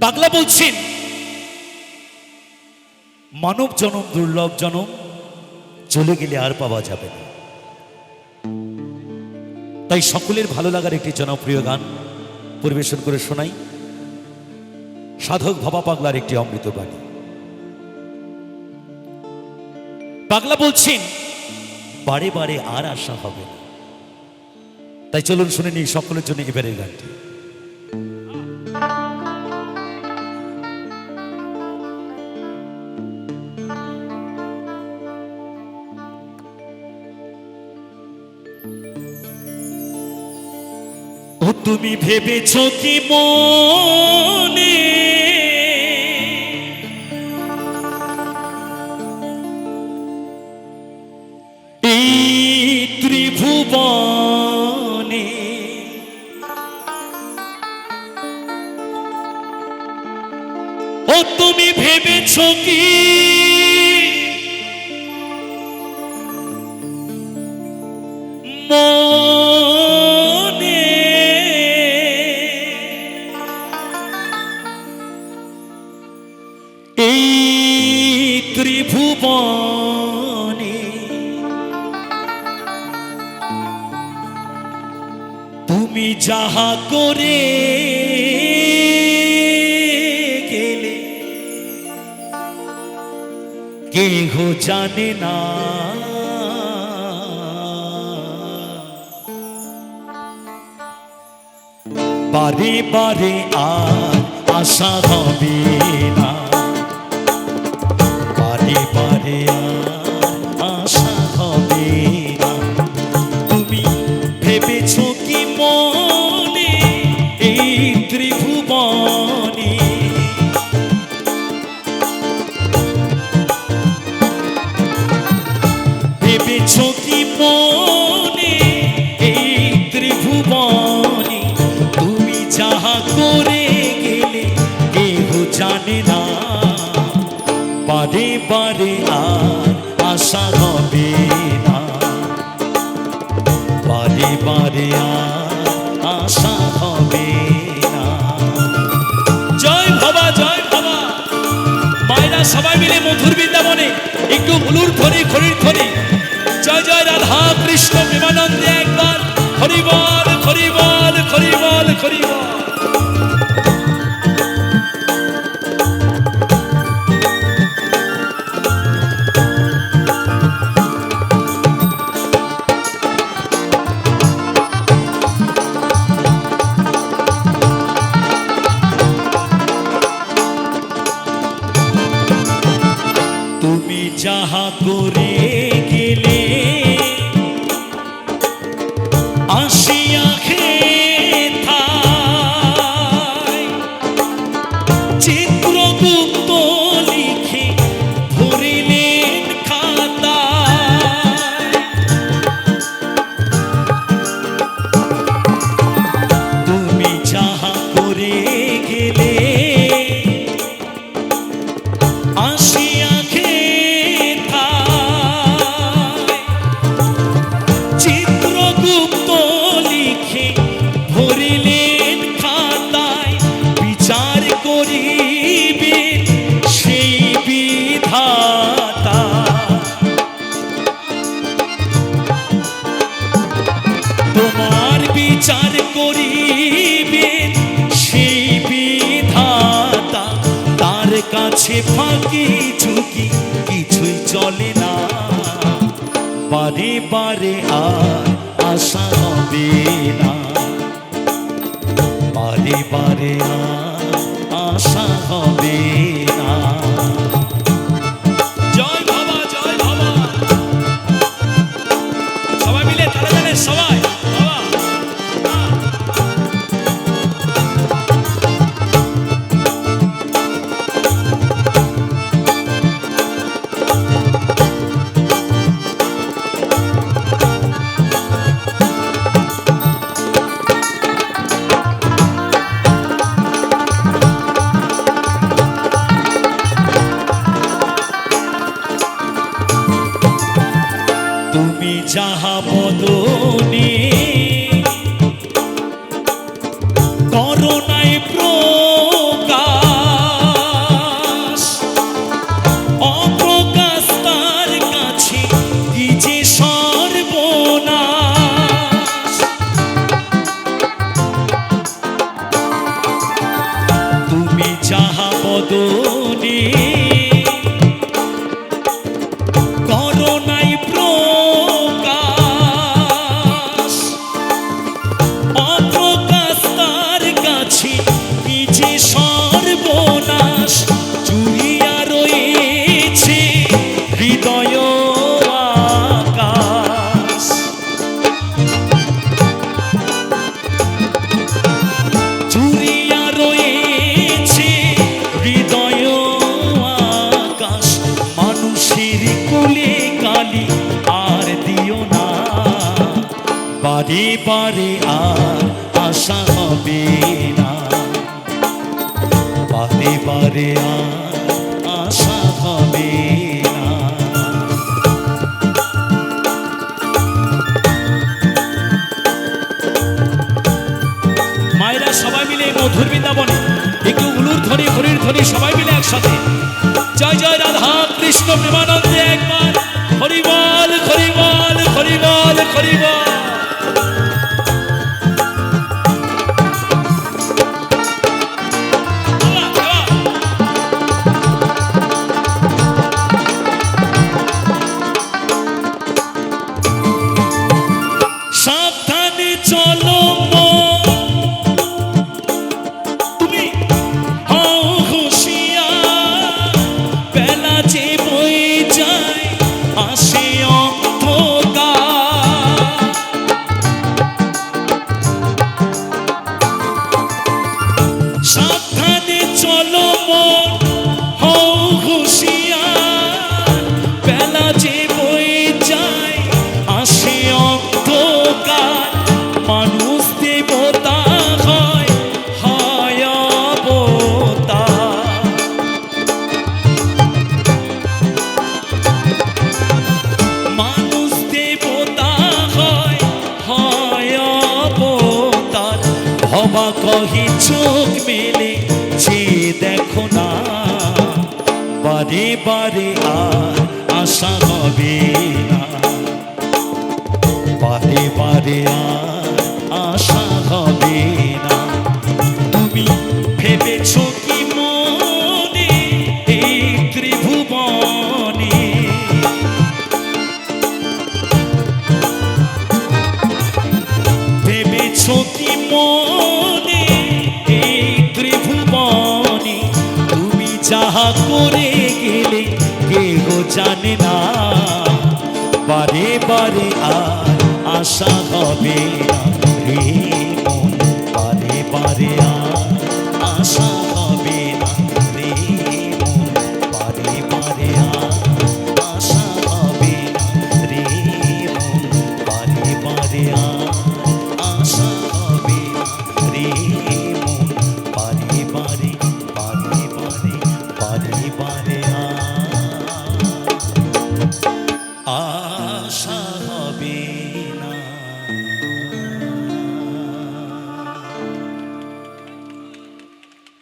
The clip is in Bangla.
পাগলা বলছেন, মানব জনম, দুর্লভ জনম, চলে গেলে আর পাওয়া যাবে না। তাই সকলের ভালো লাগার একটি জনপ্রিয় গান পরিবেশন করে শোনাই সাধক ভাবা পাগলার একটি অমৃত বাণী। পাগলা বলছেন, বারে বারে আর আশা হবে না। তাই চলুন শুনে নিই সকলের জন্য এবারের গানটি। তুমি ভেবেছ কি মনে? এই ত্রিভুবনে ও তুমি ভেবেছ কি ত্রিভুবনে তুমি যাহা করে গেলে কেহ জানে না। বারে বারে আর আশা হবে না। বারে বারে আর আশা হবে না। বারে বারে আর আশা হবে না। জয় বাবা জয় বাবা। মায়েরা সবাই মিলে মধুর বৃন্দাবনে, একটু হুলুর ধ্বনি খড়ির ধ্বনি। জয় জয় রাধা কৃষ্ণ প্রেমানন্দে একবার হরিবল। তুমি যাহা কাছে কি কিছুই চলে না। বারে বারে আর আশা হবে না। বারে বারে আর আশা হবে নি বারে বারে আর আশা হবে না। বারে বারে আর আশা হবে মায়েরা সবাই মিলে মধুর বৃন্দাবনে, একটু উলুর ধ্বনি, হরির ধ্বনি সবাই মিলে একসাথে। জয় জয়, রাধা কৃষ্ণ প্রেমানন্দে। কহি, চোখ মেলে যে দেখো না। বারে বারে আর আশা হবে না। বারে বারে আর আশা হবে না। তুমি ভেবেছ কি মনে এই ত্রিভুবনে? ভেবেছ কি মনে করে গেলে কেহ জানে না। বারে বারে আর আশা হবে রে মন, বারে বারে আর